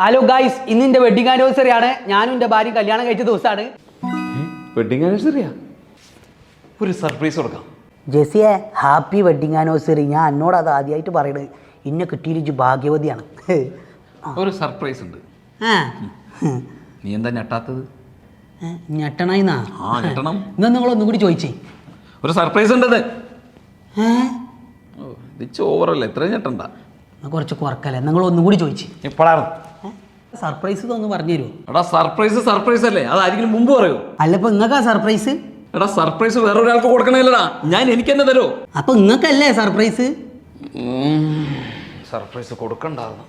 Hello guys ഇന്ന് എന്റെ wedding anniversary ആണ്. ഞാനും എന്റെ ഭാര്യ കല്യാണം കഴിച്ച ദിവസമാണ്. വെഡിങ് ആനിവേഴ്സറിയാ ഒരു സർപ്രൈസ് കൊടുക്കാം. ജെസിയെ ഹാപ്പി വെഡിങ് ആനിവേഴ്സറി ഞാൻ എന്നോട് അത് ആദ്യമായിട്ട് പറയണത് ഇന്നെ കിട്ടിയില്ല ഭാഗ്യവതിയാണ്. ഒരു സർപ്രൈസ് ഉണ്ട്. ആ. നീ എന്താ ഞെട്ടാത്തത്? ഞെട്ടണായിന്നാ ആ ഞെട്ടണം. എന്നാ നിങ്ങൾ ഒന്നും കൂടി ചോദിച്ചേ? ഒരു സർപ്രൈസ് ഉണ്ടത് ഇത് ചോറല്ല എത്ര ഞെട്ടണ്ട. കുറച്ച് കുറക്കല്ലേ. നിങ്ങൾ ഒന്നും കൂടി ചോദിച്ചേ. ഇപ്പോഴാണ് സർപ്രൈസ് ഒന്ന് പറഞ്ഞു തരുമോ? എടാ സർപ്രൈസ് സർപ്രൈസ് അല്ലേ? അത് ആരെങ്കിലും മുമ്പ് പറയൂ. അല്ല ഇപ്പൊ നിങ്ങൾക്കാ സർപ്രൈസ് എടാ സർപ്രൈസ് വേറെ ഒരാൾക്ക് കൊടുക്കണേലടാ ഞാൻ എനിക്ക് തന്നെ തരോ? അപ്പൊ നിങ്ങൾക്കല്ലേ സർപ്രൈസ് സർപ്രൈസ് കൊടുക്കണ്ടായിരുന്നു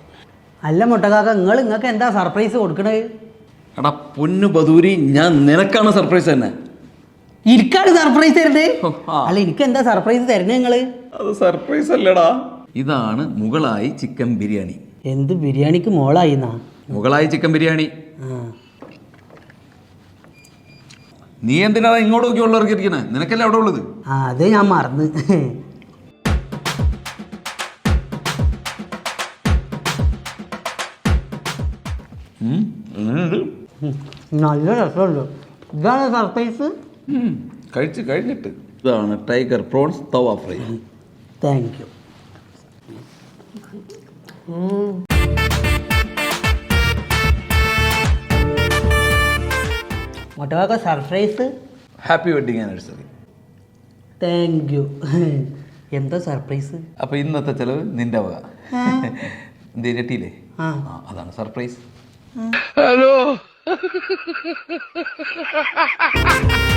അല്ല മുട്ടകാക്ക നിങ്ങൾ നിങ്ങൾക്ക് എന്താ സർപ്രൈസ് കൊടുക്കണത്? എടാ പൊന്നു ബദൂരി ഞാൻ നിനക്കാണ് സർപ്രൈസ് തന്നെ. ഇരിക്കാണ് സർപ്രൈസ് തരുന്നത്? ആ. അല്ല എനിക്ക് എന്താ സർപ്രൈസ് തരുന്നത് നിങ്ങൾ അത് സർപ്രൈസ് അല്ലടാ. ഇതാണ് മുകളായി ചിക്കൻ ബിരിയാണി. എന്ത് ബിരിയാണിക്ക് മോളായി എന്നാ മുകളായി ചിക്കൻ ബിരിയാണി. നീ എന്തിനാ ഇങ്ങോട്ട് നോക്കി ഉള്ളവർക്ക് ഇരിക്കണേ നിനക്കല്ലേ അവിടെ ഉള്ളത്? ആ അത് ഞാൻ മറന്ന്? നല്ല രസമുണ്ട്. ഇതാണ് സർപ്രൈസ്? കഴിച്ച് കഴിഞ്ഞിട്ട് ഇതാണ് tiger prawns tawa fry. Thank you. മുട്ടകാക്ക surprise happy wedding anniversary thank you എന്താ സർപ്രൈസ് അപ്പോൾ ഇന്നത്തെ ചെലവ് നിന്റെ വക. എന്ത് ഇരട്ടിയില്ലേ ആ. ആ അതാണ് സർപ്രൈസ് ഹലോ